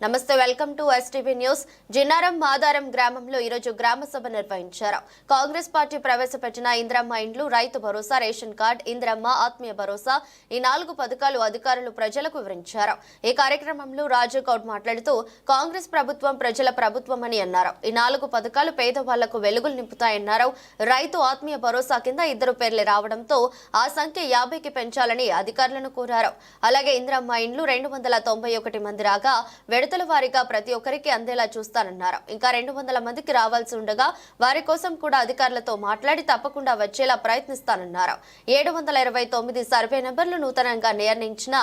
నమస్తే welcome to STV news Jinnaram Madaram గ్రామంలో ఈరోజు గ్రామ సభ నిర్వహించారు. కాంగ్రెస్ పార్టీ ప్రవేశపెట్టిన ఇంద్రమ్మ ఇండ్లు రైతు భరోసా రేషన్ కార్డ్ ఇంద్రమ్మ ఆత్మీయ భరోసా ఈ నాలుగు పథకాలు అధికారులు ప్రజలకు వివరించారు. ఈ కార్యక్రమంలో రాజుగౌడ్ మాట్లాడుతూ కాంగ్రెస్ ప్రభుత్వం ప్రజల ప్రభుత్వం అని అన్నారు. ఈ నాలుగు పథకాలు పేదవాళ్ళకు వెలుగులు నింపుతాయన్నారు. రైతు ఆత్మీయ భరోసా కింద ఇద్దరు పేర్లు రావడంతో ఆ సంఖ్య యాభైకి పెంచాలని అధికారులను కోరారు. అలాగే ఇంద్రమ్మ ఇండ్లు రెండు వందల తొంభై ఒకటి మంది రాగా విడతల వారీగా ప్రతి ఒక్కరికి అందేలా చూస్తానన్నారు. ఇంకా రెండు వందల మందికి రావాల్సి ఉండగా వారి కోసం కూడా అధికారులతో మాట్లాడి తప్పకుండా వచ్చేలా ప్రయత్నిస్తానన్నారు. ఏడు వందల ఇరవై తొమ్మిది సర్వే నెంబర్లు నూతనంగా నిర్ణయించిన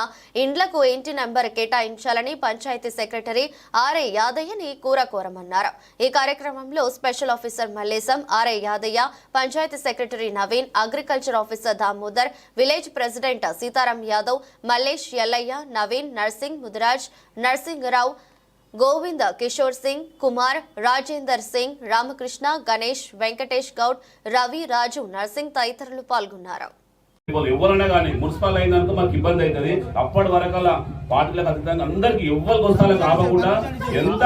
ఇండ్లకు ఇంటి నెంబర్ కేటాయించాలని పంచాయతీ సెక్రటరీ ఆర్ఏ యాదయ్యని కూర కోరమన్నారు ఈ కార్యక్రమంలో special officer Mallesham RA Yadaiah panchayat secretary Naveen agriculture officer Damodar village president Sitaram Yadav Mallesh Yellaiah Naveen Narsing Mudiraj Narsingarao Govinda Kishore Singh Kumar Rajender Singh Ramakrishna Ganesh Venkatesh Goud Ravi Raju Narsing తదితరులు పాల్గొన్నారు. వాళ్ళు ఎవరైనా కానీ municipal అయినందుకు మాకు ఇబ్బంది అవుతుంది. అప్పటి వరకల పార్టీలకు అతీతంగా అందరికి ఎవరికి వస్తాలో కాకుండా ఎంత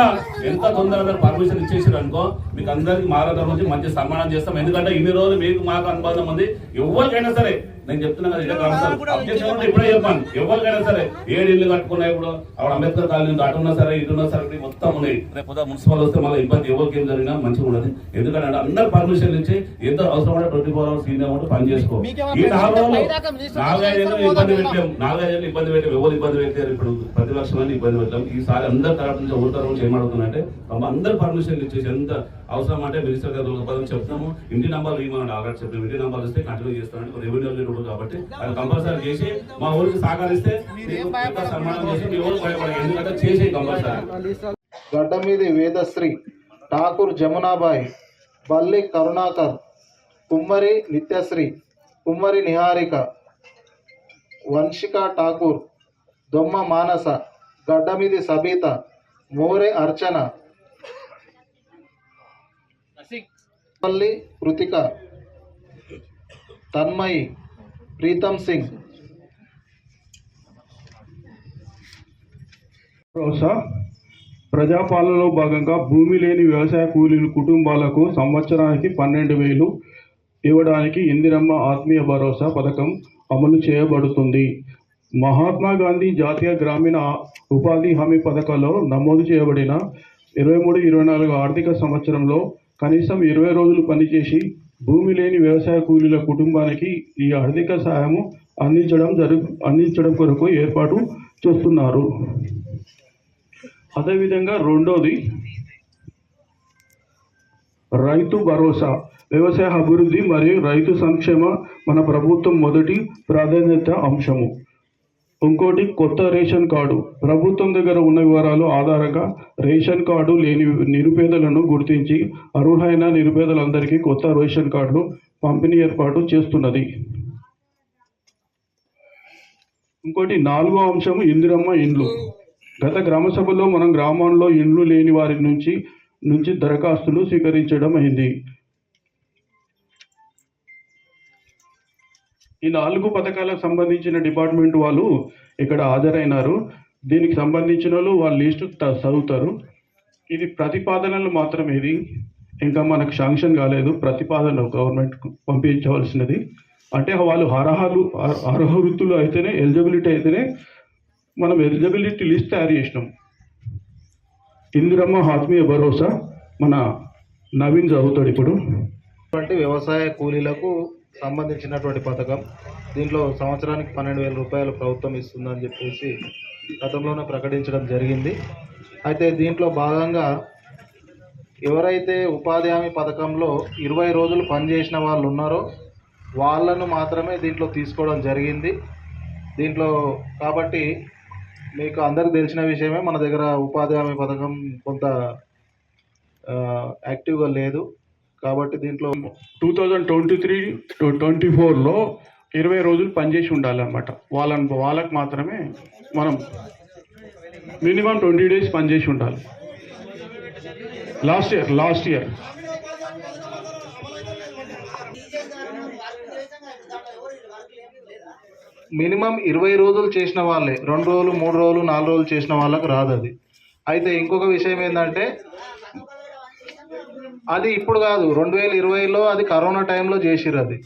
ఎంత తొందరగా పర్మిషన్ ఇచ్చేసారు అనుకో మీకు అందరికి మారడం మంచి సన్మానం చేస్తాం. ఎందుకంటే ఇన్ని రోజులు మీకు మాకు అనుబంధం ఉంది. ఎవరికైనా సరే నేను చెప్తున్నా కదా. అబ్జెక్షన్ ఉంటే ఇప్పుడే చెప్పాను. ఎవరికైనా సరే ఏడు ఇల్లు కట్టుకున్నా ఇప్పుడు. అక్కడ అంబేద్కర్ కాలనీ ఉంది, అటు ఉన్నా సరే ఇటు ఉన్నా సరే మొత్తం ఉన్నాయి. రేపు మున్సిపల్ వస్తే మళ్ళీ ఇబ్బంది ఎవరికి ఏం జరిగినా మంచిగా ఉండదు. ఎందుకంటే అందరు పర్మిషన్ ఇచ్చి ఎంత అవసరం ట్వంటీ ఫోర్ అవర్స్ సీనియర్ ఉంటే పని చేసుకో. ఈ నాలుగు నాలుగైదు ఇబ్బంది పెట్టాం. నాలుగైదు ఇబ్బంది పెట్టాం. ఎవరు ఇబ్బంది పెట్టారు ఇప్పుడు? ప్రతిపక్షం అని ఇబ్బంది పెట్టాం. ఈసారి అందరి తరపు నుంచి ఊరు తరపు నుంచి ఏమడుగుతున్నట్టే అందరు పర్మిషన్ ఇచ్చేసి ఎంత అవసరం అంటే మినిస్టర్ గారు పదం చెప్తాము ఇంటి నంబర్లు ఇవ్వమని ఆల్రెడీ చెప్పాము ఇంటి నంబర్లు ఇస్తే కంటిన్యూ చేస్తామంటే రెవెన్యూ ఉంటుంది కాబట్టి అది కంపల్సరీ చేసి మా ఊరికి సహకరిస్తే సన్మానం చేసి మీ ఊరు భయపడాలి ఎందుకంటే చేసే కంపల్సరీ. గడ్డ మీది వేదశ్రీ ఠాకూర్ జమునాబాయి బల్లి కరుణాకర్ కుమ్మరి నిత్యశ్రీ కుమ్మరి నిహారిక వంశిక ఠాకూర్ దొమ్మ మానస గడ్డమీది సబీత మోరె అర్చన పల్లి కృతిక తన్మయి ప్రీతం సింగ్. భరోసా ప్రజాపాలనలో భాగంగా భూమి లేని వ్యవసాయ కూలీల కుటుంబాలకు సంవత్సరానికి పన్నెండు వేలు ఇవ్వడానికి ఇందిరమ్మ ఆత్మీయ భరోసా పథకం అమలు చేయబడుతుంది. మహాత్మా గాంధీ జాతీయ గ్రామీణ ఉపాధి హామీ పథకంలో నమోదు చేయబడిన ఇరవై మూడు ఇరవై నాలుగు ఆర్థిక సంవత్సరంలో కనీసం ఇరవై రోజులు పనిచేసి భూమి లేని వ్యవసాయ కూలీల కుటుంబానికి ఈ ఆర్థిక సహాయము అందించడం జరుగు అందించడం కొరకు ఏర్పాటు చేస్తున్నారు. అదేవిధంగా రెండోది రైతు భరోసా వ్యవసాయ అభివృద్ధి మరియు రైతు సంక్షేమ మన ప్రభుత్వం మొదటి ప్రాధాన్యత అంశము. ఇంకోటి కొత్త రేషన్ కార్డు. ప్రభుత్వం దగ్గర ఉన్న వివరాలు ఆధారంగా రేషన్ కార్డు లేని నిరుపేదలను గుర్తించి అర్హులైన నిరుపేదలందరికీ కొత్త రేషన్ కార్డులు పంపిణీ ఏర్పాటు చేస్తున్నది. ఇంకోటి నాలుగో అంశం ఇందిరమ్మ ఇండ్లు. గత గ్రామ సభలో మనం గ్రామంలో ఇండ్లు లేని వారి నుంచి నుంచి దరఖాస్తులు స్వీకరించడం అయింది. ఈ నాలుగు పథకాలకు సంబంధించిన డిపార్ట్మెంట్ వాళ్ళు ఇక్కడ హాజరైనారు. దీనికి సంబంధించిన వాళ్ళు వాళ్ళ లిస్టు చదువుతారు. ఇది ప్రతిపాదనలు మాత్రమే. ఇది ఇంకా మనకు శాంక్షన్ కాలేదు. ప్రతిపాదన గవర్నమెంట్ పంపించవలసినది. అంటే వాళ్ళు అర్హలు అర్హ వృత్తులు అయితేనే ఎలిజిబిలిటీ అయితేనే మనం ఎలిజిబిలిటీ లిస్ట్ తయారు చేసినాం. ఇందిరమ్మ ఆత్మీయ భరోసా మన నవీన్ చదువుతాడు ఇప్పుడు. అంటే వ్యవసాయ కూలీలకు సంబంధించినటువంటి పథకం. దీంట్లో సంవత్సరానికి పన్నెండు వేల రూపాయలు ప్రభుత్వం ఇస్తుందని చెప్పేసి గతంలోనే ప్రకటించడం జరిగింది. అయితే దీంట్లో భాగంగా ఎవరైతే ఉపాధి హామీ పథకంలో ఇరవై రోజులు పనిచేసిన వాళ్ళు ఉన్నారో వాళ్ళను మాత్రమే దీంట్లో తీసుకోవడం జరిగింది. దీంట్లో కాబట్టి మీకు అందరికి తెలిసిన విషయమే మన దగ్గర ఉపాధి హామీ పథకం కొంత యాక్టివ్గా లేదు. కాబట్టి దీంట్లో two thousand twenty three twenty ఫోర్లో ఇరవై రోజులు పనిచేసి ఉండాలన్నమాట. వాళ్ళని వాళ్ళకి మాత్రమే మనం మినిమం ట్వంటీ డేస్ పనిచేసి ఉండాలి. Last year last year. Minimum ఇరవై రోజులు చేసిన వాళ్ళే. రెండు రోజులు మూడు రోజులు నాలుగు రోజులు చేసిన వాళ్ళకి రాదు అది. అయితే ఇంకొక విషయం ఏంటంటే అది ఇప్పుడు కాదు రెండు వేల ఇరవైలో అది కరోనా టైంలో చేసిర్రు అది.